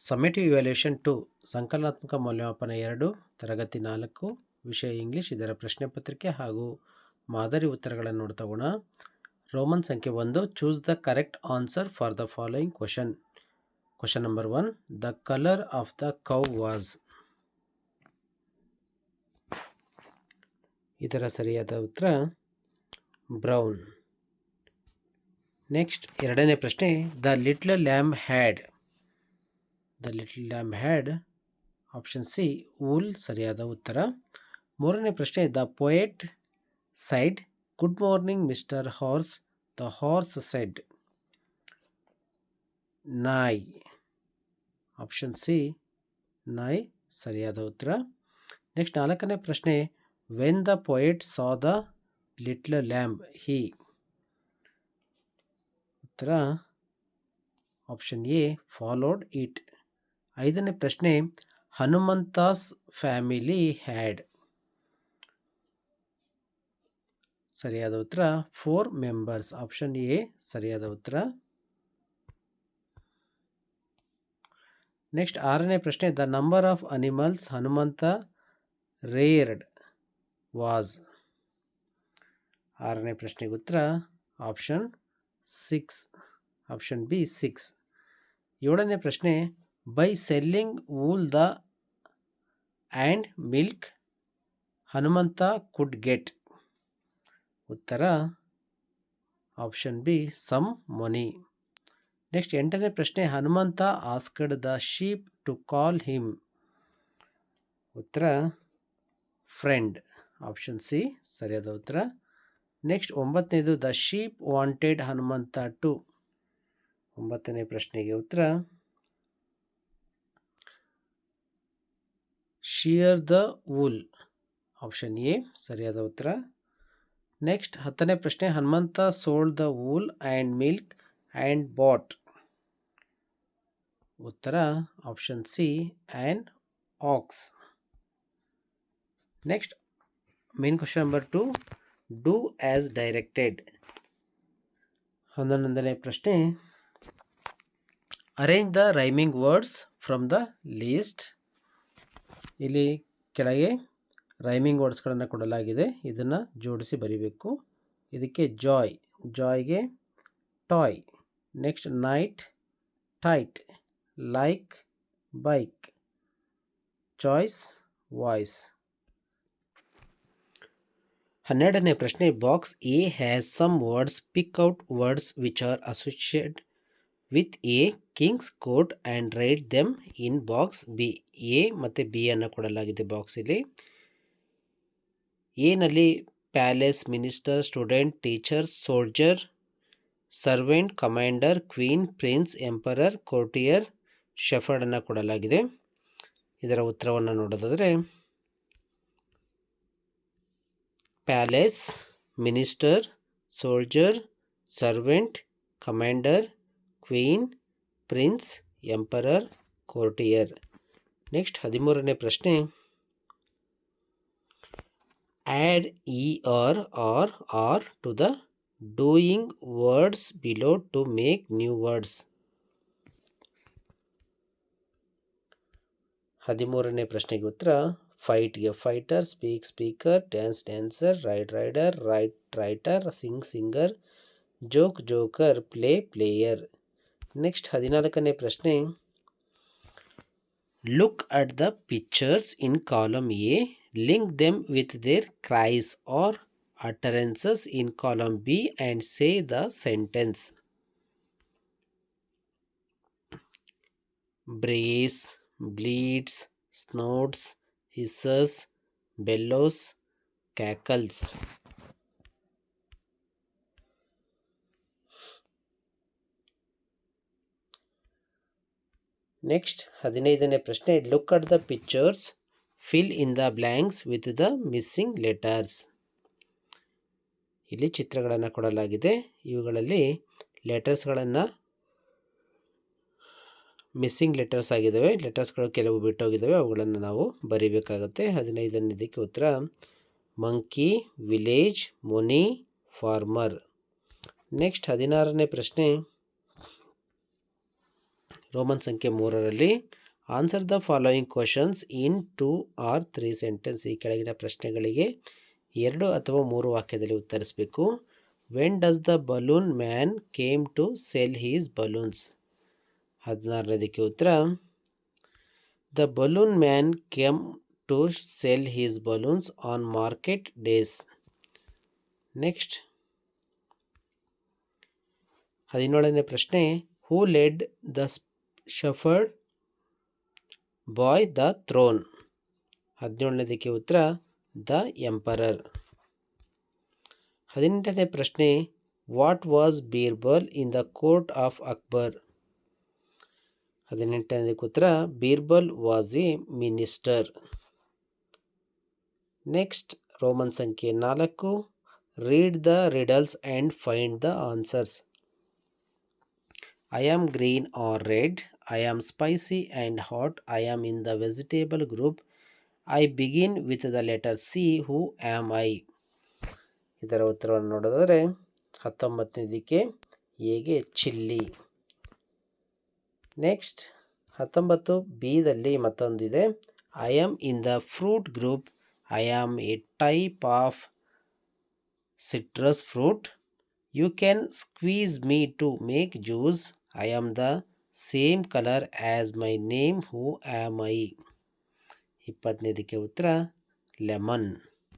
Summative evaluation to ಸಂಕಲನಾತ್ಮಕ ಮೌಲ್ಯಮಾಪನ ಎರಡು, ತರಗತಿ ನಾಲ್ಕು, ವಿಷಯ ಇಂಗ್ಲೀಷ್ ಇದರ ಪ್ರಶ್ನೆ ಪತ್ರಿಕೆ ಹಾಗೂ ಮಾದರಿ ಉತ್ತರಗಳನ್ನು ನೋಡ್ತಗೋಣ. ರೋಮನ್ ಸಂಖ್ಯೆ ಒಂದು choose the correct answer for the following question question number one the colour of the cow was ಇದರ ಸರಿಯಾದ ಉತ್ತರ ಬ್ರೌನ್ ನೆಕ್ಸ್ಟ್ ಎರಡನೇ ಪ್ರಶ್ನೆ the little lamb had the little lamb had option C wool ಸರಿಯಾದ ಉತ್ತರ ಮೂರನೇ ಪ್ರಶ್ನೆ the poet said good morning mister horse the horse said nay option C nay ಸರಿಯಾದ ಉತ್ತರ ನೆಕ್ಸ್ಟ್ ನಾಲ್ಕನೇ ಪ್ರಶ್ನೆ when the poet saw the little lamb he ಉತ್ತರ option A followed it ಐದನೇ ಪ್ರಶ್ನೆ, ಹನುಮಂತಾಸ್ ಫ್ಯಾಮಿಲಿ ಹ್ಯಾಡ್? ಸರಿಯಾದ ಉತ್ತರ, ಫೋರ್ ಮೆಂಬರ್ಸ್. ಆಪ್ಷನ್ ಎ, ಸರಿಯಾದ ಉತ್ತರ. ನೆಕ್ಸ್ಟ್ ಆರನೇ ಪ್ರಶ್ನೆ, the number of animals Hanumantha reared was? ಆರನೇ ಪ್ರಶ್ನೆಗೆ ಉತ್ತರ, option six. Option B, six. ಏಳನೇ ಪ್ರಶ್ನೆ by selling wool the and milk Hanumantha could get ಉತ್ತರ option B some money next ಎಂಟನೇ ಪ್ರಶ್ನೆ Hanumantha asked the sheep to call him ಉತ್ತರ friend option C ಸರಿಯಾದ ಉತ್ತರ next ಒಂಬತ್ತನೇದು the sheep wanted Hanumantha to ಒಂಬತ್ತನೇ ಪ್ರಶ್ನೆಗೆ ಉತ್ತರ shear the wool option A ಸರಿಯಾದ ಉತ್ತರ ನೆಕ್ಸ್ಟ್ ಹತ್ತನೇ ಪ್ರಶ್ನೆ Hanumantha sold the wool and milk and bought ಉತ್ತರ option C and ox next main question number two do as directed ಹನ್ನೊಂದನೇ ಪ್ರಶ್ನೆ arrange the rhyming words from the list ಇಲ್ಲಿ ಕೆಳಗೆ rhyming ವರ್ಡ್ಸ್ಗಳನ್ನು ಕೊಡಲಾಗಿದೆ. ಇದನ್ನು ಜೋಡಿಸಿ ಬರೀಬೇಕು. ಇದಕ್ಕೆ joy ಜಾಯ್ಗೆ toy next night tight like bike choice voice ಹನ್ನೆರಡನೇ ಪ್ರಶ್ನೆ box A has some words pick out words which are associate with a king's court and write them in box B, A ಮತ್ತು B ಅನ್ನು ಕೊಡಲಾಗಿದೆ ಬಾಕ್ಸಲ್ಲಿ. ಎನಲ್ಲಿ palace minister, student, teacher, soldier, servant, commander, queen, prince, emperor, courtier ಶೆಫರ್ಡನ್ನು ಕೊಡಲಾಗಿದೆ. ಇದರ ಉತ್ತರವನ್ನು ನೋಡೋದಾದರೆ, palace minister, soldier, servant, commander queen prince emperor courtier next ಹದಿಮೂರನೇ ಪ್ರಶ್ನೆ. Add E R R R to the doing words below to make new words ಹದಿಮೂರನೇ ಪ್ರಶ್ನೆಗೆ ಉತ್ತರ. ಫೈಟ್ಗೆ fighter speak speaker dance dancer ride rider write writer sing singer joke joker play player next ಹದಿನಾಲ್ಕನೇ ಪ್ರಶ್ನೆ look at the pictures in column A link them with their cries are utterances in column B and say the sentence. Brays, bleeds, snorts, hisses, bellows, cackles. Next ಹದಿನೈದನೇ ಪ್ರಶ್ನೆ. Look at the pictures fill in the blanks with the missing letters ಇಲ್ಲಿ ಚಿತ್ರಗಳನ್ನು ಕೊಡಲಾಗಿದೆ. ಇವುಗಳಲ್ಲಿ ಲೆಟರ್ಸ್ಗಳನ್ನು missing letters ಆಗಿದ್ದಾವೆ. ಲೆಟರ್ಸ್ಗಳು ಕೆಲವು ಬಿಟ್ಟೋಗಿದ್ದಾವೆ. ಅವುಗಳನ್ನು ನಾವು ಬರೀಬೇಕಾಗುತ್ತೆ. ಹದಿನೈದನೇದಕ್ಕೆ ಉತ್ತರ. Monkey village money farmer next ಹದಿನಾರನೇ ಪ್ರಶ್ನೆ. ರೋಮನ್ ಸಂಖ್ಯೆ ಮೂರರಲ್ಲಿ answer the following questions in two or three sentence ಈ ಕೆಳಗಿನ ಪ್ರಶ್ನೆಗಳಿಗೆ ಎರಡು ಅಥವಾ ಮೂರು ವಾಕ್ಯದಲ್ಲಿ ಉತ್ತರಿಸಬೇಕು. When does the balloon man came to sell his balloons ಹದಿನಾರನೇದಕ್ಕೆ ಉತ್ತರ the balloon man came to sell his balloons on market days next ಹದಿನೇಳನೇ ಪ್ರಶ್ನೆ who led the shepherd boy the throne. ಹದಿನೇಳನೇದಕ್ಕೆ ಉತ್ತರ, ದ ಎಂಪರರ್. ಹದಿನೆಂಟನೇ ಪ್ರಶ್ನೆ, what was Birbal in the court of Akbar? ಹದಿನೆಂಟನೇದಕ್ಕೆ ಉತ್ತರ Birbal was a minister. Next, Roman ಸಂಖ್ಯೆ ನಾಲ್ಕು, read the riddles and find the answers. I am green or red. I am spicy and hot. I am in the vegetable group. I begin with the letter C. Who am I? ಇದರ ಉತ್ತರವನ್ನು ನೋಡಿದರೆ ಹತ್ತೊಂಬತ್ತನೇದಕ್ಕೆ ಹೇಗೆ chilli next ಹತ್ತೊಂಬತ್ತು ಬಿದಲ್ಲಿ ಮತ್ತೊಂದಿದೆ I am in the fruit group I am a type of citrus fruit you can squeeze me to make juice I am the same colour as my name who am I ಇಪ್ಪತ್ತನೇದಕ್ಕೆ ಉತ್ತರ lemon